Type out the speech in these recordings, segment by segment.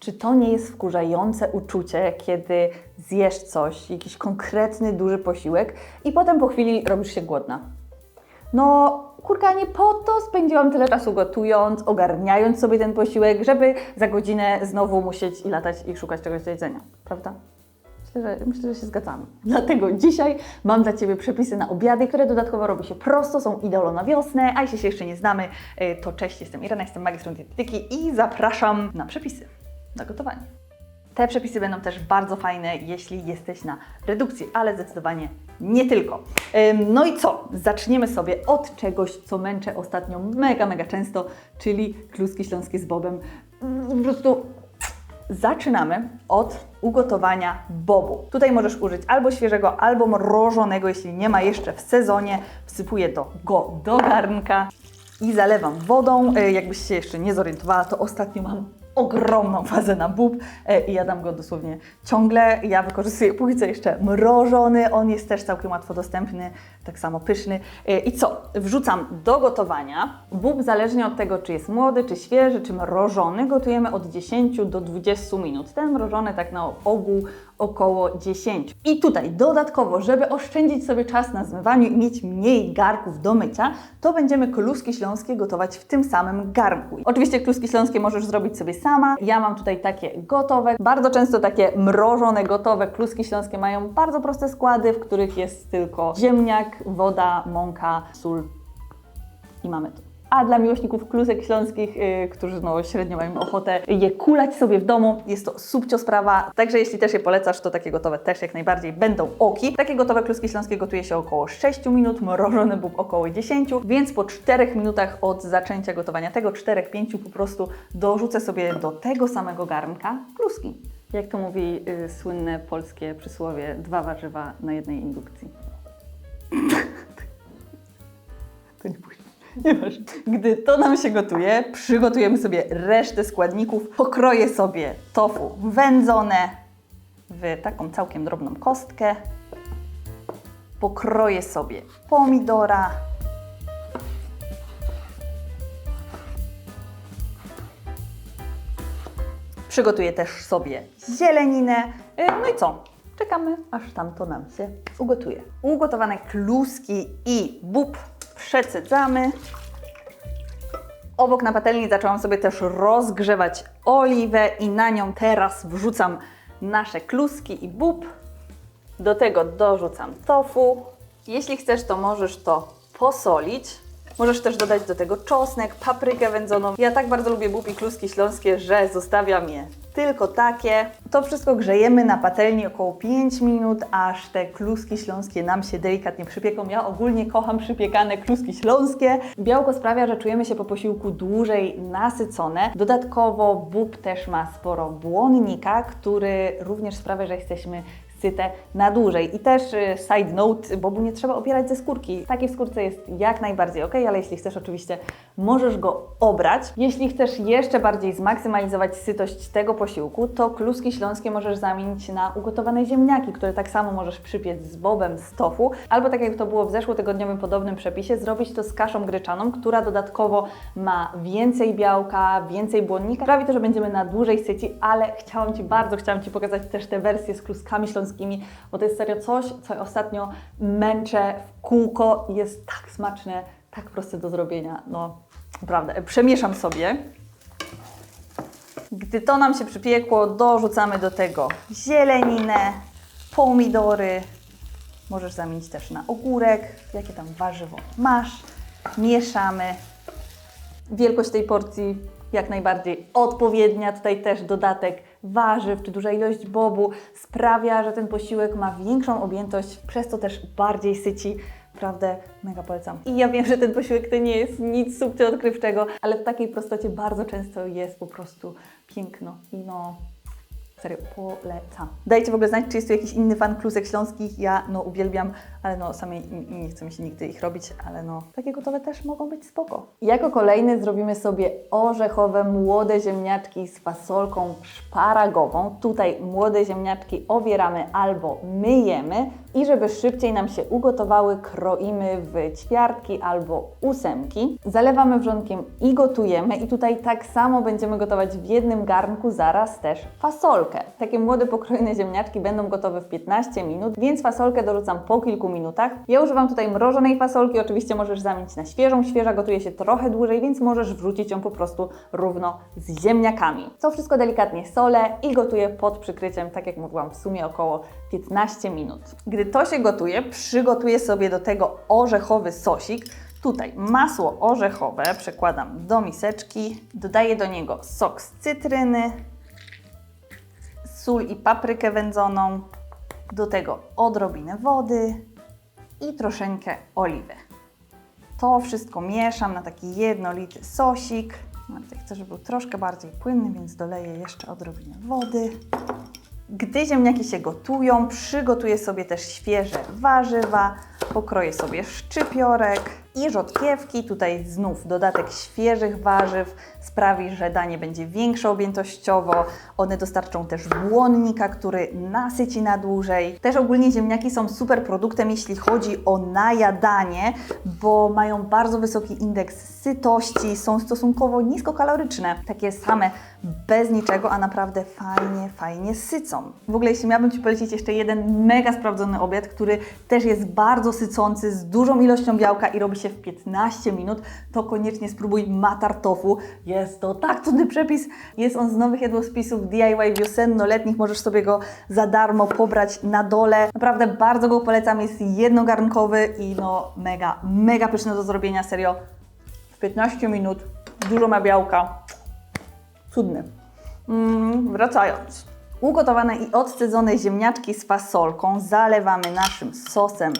Czy to nie jest wkurzające uczucie, kiedy zjesz coś, jakiś konkretny, duży posiłek i potem po chwili robisz się głodna? No, kurka, nie po to spędziłam tyle czasu gotując, ogarniając sobie ten posiłek, żeby za godzinę znowu musieć i latać i szukać czegoś do jedzenia, prawda? Myślę, że, myślę, że się zgadzamy. Dlatego dzisiaj mam dla Ciebie przepisy na obiady, które dodatkowo robi się prosto, są idealne na wiosnę, a jeśli się jeszcze nie znamy, y, to cześć, jestem Irena, jestem magistrą dietetyki i zapraszam na przepisy, na gotowanie. Te przepisy będą też bardzo fajne, jeśli jesteś na redukcji, ale zdecydowanie nie tylko. No i co? Zaczniemy sobie od czegoś, co męczę ostatnio mega, mega często, czyli kluski śląskie z bobem. Mm, Po prostu Zaczynamy od ugotowania bobu. Tutaj możesz użyć albo świeżego, albo mrożonego, jeśli nie ma jeszcze w sezonie. Wsypuję do, go do garnka i zalewam wodą. E, Jakbyś się jeszcze nie zorientowała, to ostatnio mam ogromną fazę na bób e, i jadam go dosłownie ciągle. Ja wykorzystuję póki co jeszcze mrożony, on jest też całkiem łatwo dostępny, tak samo pyszny. E, I co? Wrzucam do gotowania. Bób zależnie od tego, czy jest młody, czy świeży, czy mrożony, gotujemy od 10 do 20 minut. Ten mrożony tak na ogół około 10. I tutaj dodatkowo, żeby oszczędzić sobie czas na zmywaniu i mieć mniej garków do mycia, to będziemy kluski śląskie gotować w tym samym garnku. Oczywiście kluski śląskie możesz zrobić sobie sama. Ja mam tutaj takie gotowe. Bardzo często takie mrożone, gotowe kluski śląskie mają bardzo proste składy, w których jest tylko ziemniak, woda, mąka, sól i mamy to. A dla miłośników klusek śląskich, yy, którzy no, średnio mają ochotę je kulać sobie w domu, jest to subcio sprawa. Także jeśli też je polecasz, to takie gotowe też jak najbardziej będą oki. Takie gotowe kluski śląskie gotuje się około 6 minut, mrożony bób około 10, więc po 4 minutach od zaczęcia gotowania tego, 4-5 po prostu dorzucę sobie do tego samego garnka kluski. Jak to mówi yy, słynne polskie przysłowie, dwa warzywa na jednej indukcji. To nie pójdzie. Gdy to nam się gotuje, przygotujemy sobie resztę składników. Pokroję sobie tofu wędzone w taką całkiem drobną kostkę. Pokroję sobie pomidora. Przygotuję też sobie zieleninę. Y, No i co? Czekamy, aż tamto nam się ugotuje. Ugotowane kluski i bób przecedzamy. Obok na patelni zaczęłam sobie też rozgrzewać oliwę i na nią teraz wrzucam nasze kluski i bób. Do tego dorzucam tofu. Jeśli chcesz, to możesz to posolić. Możesz też dodać do tego czosnek, paprykę wędzoną. Ja tak bardzo lubię bób i kluski śląskie, że zostawiam je tylko takie. To wszystko grzejemy na patelni około 5 minut, aż te kluski śląskie nam się delikatnie przypieką. Ja ogólnie kocham przypiekane kluski śląskie. Białko sprawia, że czujemy się po posiłku dłużej nasycone. Dodatkowo bób też ma sporo błonnika, który również sprawia, że jesteśmy syte na dłużej. I też y, side note, bobu nie trzeba obierać ze skórki. Taki w skórce jest jak najbardziej ok, ale jeśli chcesz oczywiście możesz go obrać. Jeśli chcesz jeszcze bardziej zmaksymalizować sytość tego posiłku, to kluski śląskie możesz zamienić na ugotowane ziemniaki, które tak samo możesz przypiec z bobem z tofu, albo tak jak to było w zeszłotygodniowym podobnym przepisie, zrobić to z kaszą gryczaną, która dodatkowo ma więcej białka, więcej błonnika. Sprawi to, że będziemy na dłużej syci, ale chciałam Ci, bardzo chciałam Ci pokazać też te wersje z kluskami śląskimi, bo to jest serio coś, co ostatnio męczę w kółko i jest tak smaczne, tak proste do zrobienia. No, naprawdę. Przemieszam sobie. Gdy to nam się przypiekło, dorzucamy do tego zieleninę, pomidory. Możesz zamienić też na ogórek, jakie tam warzywo masz. Mieszamy. Wielkość tej porcji jak najbardziej odpowiednia. Tutaj też dodatek warzyw czy duża ilość bobu sprawia, że ten posiłek ma większą objętość, przez to też bardziej syci. Naprawdę mega polecam. I ja wiem, że ten posiłek to nie jest nic subcio odkrywczego, ale w takiej prostocie bardzo często jest po prostu piękno. I no, Serio, polecam. Dajcie w ogóle znać, czy jest tu jakiś inny fan klusek śląskich. Ja no uwielbiam, ale no samej nie chce mi się nigdy ich robić, ale no takie gotowe też mogą być spoko. Jako kolejny zrobimy sobie orzechowe młode ziemniaczki z fasolką szparagową. Tutaj młode ziemniaczki obieramy albo myjemy. I żeby szybciej nam się ugotowały, kroimy w ćwiartki albo ósemki. Zalewamy wrzątkiem i gotujemy. I tutaj tak samo będziemy gotować w jednym garnku zaraz też fasolkę. Takie młode pokrojone ziemniaczki będą gotowe w 15 minut, więc fasolkę dorzucam po kilku minutach. Ja używam tutaj mrożonej fasolki, oczywiście możesz zamienić na świeżą. Świeża gotuje się trochę dłużej, więc możesz wrzucić ją po prostu równo z ziemniakami. To wszystko delikatnie solę i gotuję pod przykryciem, tak jak mówiłam, w sumie około 15 minut. Gdy to się gotuje, przygotuję sobie do tego orzechowy sosik. Tutaj masło orzechowe przekładam do miseczki, dodaję do niego sok z cytryny, sól i paprykę wędzoną, do tego odrobinę wody i troszeczkę oliwy. To wszystko mieszam na taki jednolity sosik. Chcę, żeby był troszkę bardziej płynny, więc doleję jeszcze odrobinę wody. Gdy ziemniaki się gotują, przygotuję sobie też świeże warzywa, pokroję sobie szczypiorek i rzodkiewki. Tutaj znów dodatek świeżych warzyw sprawi, że danie będzie większe objętościowo. One dostarczą też błonnika, który nasyci na dłużej. Też ogólnie ziemniaki są super produktem, jeśli chodzi o najadanie, bo mają bardzo wysoki indeks sytości, są stosunkowo niskokaloryczne, takie same, bez niczego, a naprawdę fajnie, fajnie sycą. W ogóle jeśli miałabym Ci polecić jeszcze jeden mega sprawdzony obiad, który też jest bardzo sycący, z dużą ilością białka i robi się w 15 minut, to koniecznie spróbuj matar tofu. Jest to tak cudny przepis. Jest on z nowych jadłospisów DIY wiosennoletnich. Możesz sobie go za darmo pobrać na dole. Naprawdę bardzo go polecam. Jest jednogarnkowy i no mega, mega pyszny do zrobienia. Serio, w 15 minut dużo ma białka. Cudny. Mm, wracając. Ugotowane i odcedzone ziemniaczki z fasolką zalewamy naszym sosem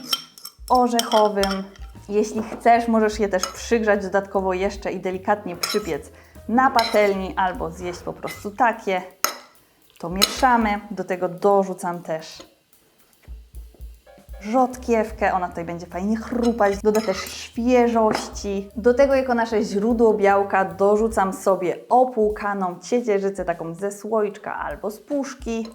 orzechowym. Jeśli chcesz, możesz je też przygrzać dodatkowo jeszcze i delikatnie przypiec na patelni albo zjeść po prostu takie. To mieszamy. Do tego dorzucam też rzodkiewkę, ona tutaj będzie fajnie chrupać, doda też świeżości. Do tego jako nasze źródło białka dorzucam sobie opłukaną ciecierzycę, taką ze słoiczka albo z puszki.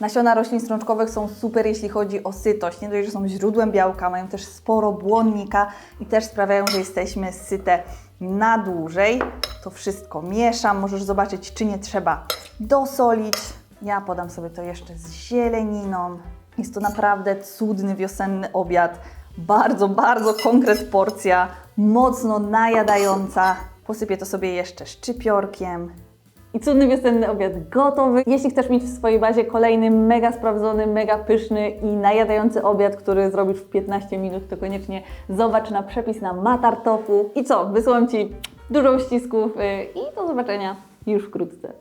Nasiona roślin strączkowych są super, jeśli chodzi o sytość. Nie dość, że są źródłem białka, mają też sporo błonnika i też sprawiają, że jesteśmy syte na dłużej. To wszystko mieszam. Możesz zobaczyć, czy nie trzeba dosolić. Ja podam sobie to jeszcze z zieleniną. Jest to naprawdę cudny wiosenny obiad. Bardzo, bardzo konkret porcja, mocno najadająca. Posypię to sobie jeszcze szczypiorkiem. I cudny wiosenny obiad gotowy. Jeśli chcesz mieć w swojej bazie kolejny mega sprawdzony, mega pyszny i najadający obiad, który zrobisz w 15 minut, to koniecznie zobacz na przepis na matar tofu. I co? Wysyłam Ci dużo ścisków y, i do zobaczenia już wkrótce.